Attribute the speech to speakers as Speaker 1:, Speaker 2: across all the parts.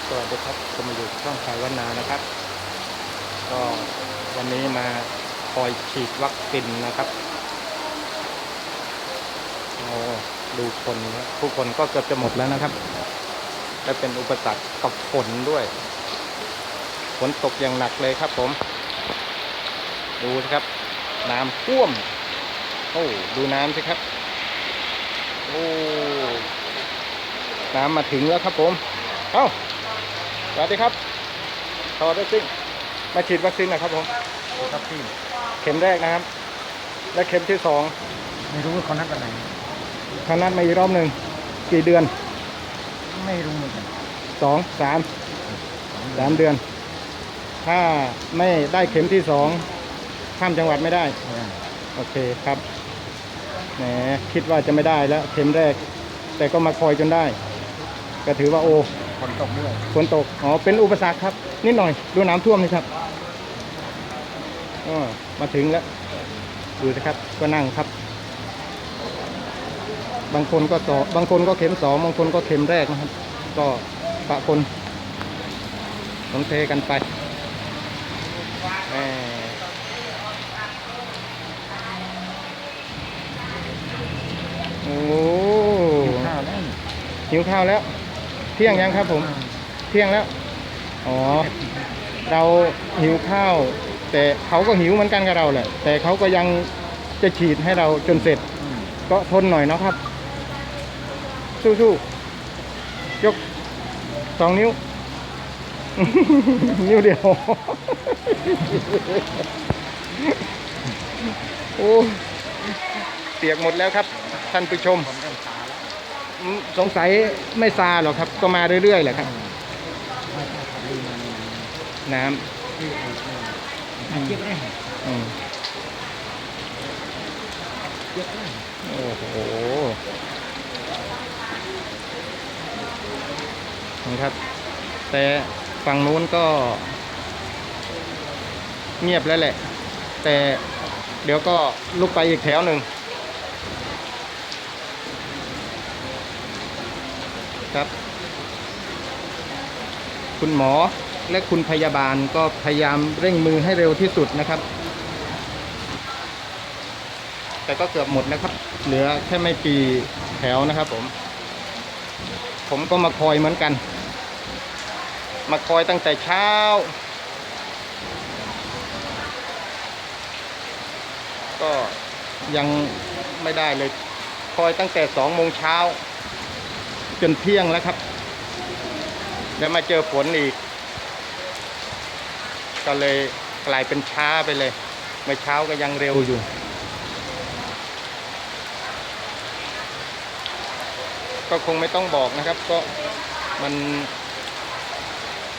Speaker 1: ับสวัสดีครับผมมาอยู่ช่องสายวันนานะครับ ก็วันนี้มาคอยฉีดวัคซีนนะครับโอ้ดูคนนะผู้คนก็เกือบจะหมดแล้วนะครับ และเป็นอุปสรรคกับฝนด้วย ฝนตกอย่างหนักเลยครับผม ดูนะครับ น้ำท่วม โอ้ดูน้ำสิครับ โอ้น้ำมาถึงแล้วครับผม เอ้า วัสดีครับทอวัคซีนมาฉีดวัคซีนนะครับผม
Speaker 2: ครับพี่
Speaker 1: เข็มแรกนะครับ และเข็มที่สอง
Speaker 2: ไม่รู้ว่าเขานัดวันไหน
Speaker 1: เขานัดมาอีกรอบหนึ่งกี่เดือน
Speaker 2: ไม่รู้เหมือนกัน
Speaker 1: สองสามสามเดือน ถ้าไม่ได้เข็มที่สองข้ามจังหวัดไม่ได้
Speaker 2: ไม่ได้
Speaker 1: โอเคครับแหมคิดว่าจะไม่ได้แล้วเข็มแรก แต่ก็มาคอยจนได้ ก็ถือว่าโอ
Speaker 2: ฝนตกด้วย
Speaker 1: ฝนตก อ๋อ เป็นอุปสรรคครับ นิดหน่อย ดูน้ำท่วมนี่ครับอ๋อมาถึงแล้ว ดูนะครับ ก็นั่งครับ บางคนก็สองบางคนก็เข็มสอง บางคนก็เข็มแรกนะครับ ก็ปะคนต้องเทกันไปแหมโอ้
Speaker 2: ข้าวแล้ว
Speaker 1: หิวข้าวแล้วเที่ยงยังครับผม เที่ยงแล้ว อ๋อ เราหิวข้าว แต่เขาก็หิวเหมือนกันกับเราแหละ แต่เขาก็ยังจะฉีดให้เราจนเสร็จ
Speaker 2: อืม
Speaker 1: ก็ทนหน่อยเนาะครับ สู้ๆ ยกสองนิ้ว นิ้วเดียว โอ้เปียกหมดแล้วครับ ท่านผู้ชม สงสัยไม่ซาหรอกครับ ก็มาเรื่อยๆแหละครับ
Speaker 2: ไม่ใช่ขับดีมเนี่ย
Speaker 1: น้
Speaker 2: ที่เออเออเก็บได้ำเก็บได้
Speaker 1: โอ้โหนะครับ แต่ฝั่งนู้นก็ เงียบแล้วแหละ แต่เดี๋ยวก็ลุกไปอีกแถวหนึ่ง ครับ คุณหมอและคุณพยาบาลก็พยายามเร่งมือให้เร็วที่สุดนะครับ แต่ก็เกือบหมดนะครับ เหลือแค่ไม่กี่แถวนะครับ ผม ผมก็มาคอยเหมือนกัน มาคอยตั้งแต่เช้าก็ยังไม่ได้เลย คอยตั้งแต่สองโมงเช้า จนเที่ยงแล้วครับ แล้วมาเจอฝนอีก ก็เลยกลายเป็นช้าไปเลยเมื่อเช้าก็ยังเร็วอยู่ ก็คงไม่ต้องบอกนะครับ ก็มัน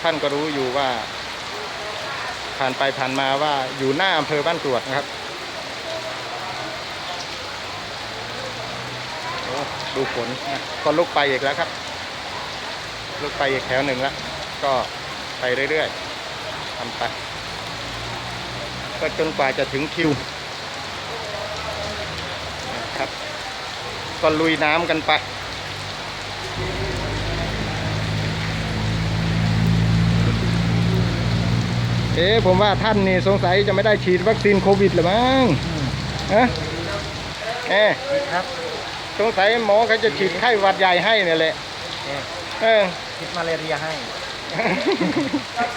Speaker 1: ท่านก็รู้อยู่ว่า ผ่านไปผ่านมาว่าอยู่หน้าอำเภอบ้านกรวดนะครับโอ้ ดูฝนนะก็ลุกไปอีกแล้วครับ ลุกไปอีกแถวหนึ่งแล้ว ก็ไปเรื่อยๆทำไป ก็จนกว่าจะถึงคิวนะครับ ก็ลุยน้ำกันไปเอ๊ผมว่าท่านนี่สงสัยจะไม่ได้ฉีดวัคซีนโควิดหรือมั้งฮะเอ๊
Speaker 2: ครับ
Speaker 1: สงสัยหมอเขาจะฉีดไข้หวัดใหญ่ให้เนี่ยแหละ
Speaker 2: เอ๊ะ
Speaker 1: เออ
Speaker 2: คิดมาเลเรียให้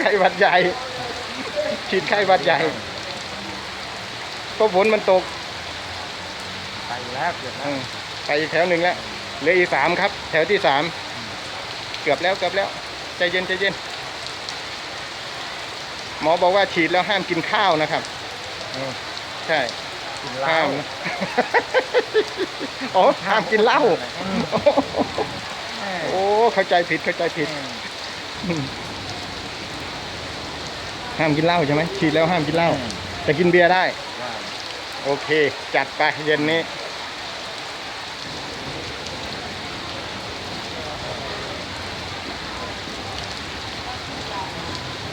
Speaker 1: ไข้หวัดใหญ่ ฉีดไข้หวัดใหญ่เพราะฝนมันตก
Speaker 2: ไปแล้วเกือบแล้
Speaker 1: อื
Speaker 2: ว
Speaker 1: มไปอีกแถวหนึ่งแล้วเหลืออีกสามครับ แถวที่สามเกือบแล้วเกือบแล้วใจเย็นใจเย็นหมอบอกว่าฉีดแล้วห้ามกินข้าวนะครับ
Speaker 2: เออ
Speaker 1: ใช่
Speaker 2: กินเหล้า
Speaker 1: ห้ามนะ อ๋อห้ามกินเหล้า
Speaker 2: อืมแม่
Speaker 1: โอ้ เข้าใจผิด เข้าใจผิด
Speaker 2: อืม
Speaker 1: ห้ามกินเหล้าใช่ไหมฉีดแล้วห้ามกินเหล้า แต่กินเบียร์ได้
Speaker 2: ได้
Speaker 1: โอเค จัดไปเย็นนี้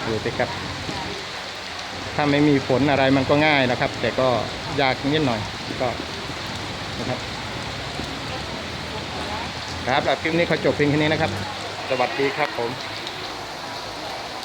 Speaker 1: ดูสิครับ ถ้าไม่มีฝนอะไรมันก็ง่ายนะครับ แต่ก็ ยากนิดหน่อยก็นะครับ ครับแล้วคลิปนี้ขอจบเพียงแค่นี้นะครับ สวัสดีครับผม